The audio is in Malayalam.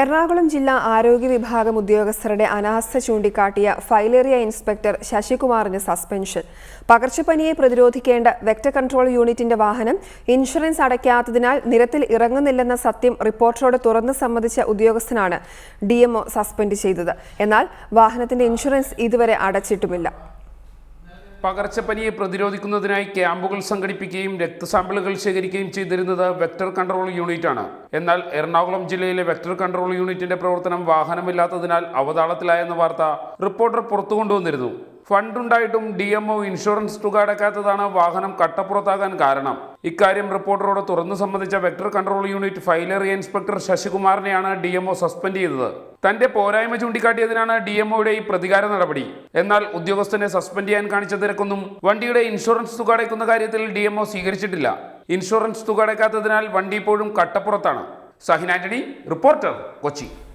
എറണാകുളം ജില്ലാ ആരോഗ്യ വിഭാഗം ഉദ്യോഗസ്ഥരുടെ അനാസ്ഥ ചൂണ്ടിക്കാട്ടിയ ഫൈലേറിയ ഇൻസ്പെക്ടർ ശശികുമാറിന് സസ്പെൻഷൻ. പകർച്ചപ്പനിയെ പ്രതിരോധിക്കേണ്ട വെക്ടർ കൺട്രോൾ യൂണിറ്റിന്റെ വാഹനം ഇൻഷുറൻസ് അടയ്ക്കാത്തതിനാൽ നിരത്തിൽ ഇറങ്ങുന്നില്ലെന്ന സത്യം റിപ്പോർട്ടറോട് തുറന്ന് സമ്മതിച്ച ഉദ്യോഗസ്ഥനാണ് ഡിഎംഒ സസ്പെൻഡ് ചെയ്തത്. എന്നാൽ വാഹനത്തിന്റെ ഇൻഷുറൻസ് ഇതുവരെ അടച്ചിട്ടുമില്ല. പകർച്ചപ്പനിയെ പ്രതിരോധിക്കുന്നതിനായി ക്യാമ്പുകൾ സംഘടിപ്പിക്കുകയും രക്തസാമ്പിളുകൾ ശേഖരിക്കുകയും ചെയ്തിരുന്നത് വെക്ടർ കൺട്രോൾ യൂണിറ്റാണ്. എന്നാൽ എറണാകുളം ജില്ലയിലെ വെക്ടർ കൺട്രോൾ യൂണിറ്റിന്റെ പ്രവർത്തനം വാഹനമില്ലാത്തതിനാൽ അവതാളത്തിലായെന്ന വാർത്ത റിപ്പോർട്ടർ പുറത്തു കൊണ്ടുവന്നിരുന്നു ഫണ്ടുണ്ടായിട്ടും ഡി എംഒ ഇൻഷുറൻസ് തുക അടക്കാത്തതാണ് വാഹനം കട്ടപ്പുറത്താകാൻ കാരണം. ഇക്കാര്യം റിപ്പോർട്ടറോട് തുറന്നു സംബന്ധിച്ച vector control unit filaria inspector ശശികുമാറിനെയാണ് D MO suspend ചെയ്തത്. തന്റെ പോരായ്മ ചൂണ്ടിക്കാട്ടിയതിനാണ് ഡി എംഒയുടെ ഈ പ്രതികാര നടപടി. എന്നാൽ ഉദ്യോഗസ്ഥനെ സസ്പെൻഡ് ചെയ്യാൻ കാണിച്ച തിരക്കൊന്നും വണ്ടിയുടെ ഇൻഷുറൻസ് തുക അടയ്ക്കുന്ന കാര്യത്തിൽ ഡി എംഒ സ്വീകരിച്ചിട്ടില്ല. ഇൻഷുറൻസ് തുക അടയ്ക്കാത്തതിനാൽ വണ്ടി ഇപ്പോഴും കട്ടപ്പുറത്താണ്. സഹിനാന്റണി റിപ്പോർട്ടർ കൊച്ചി.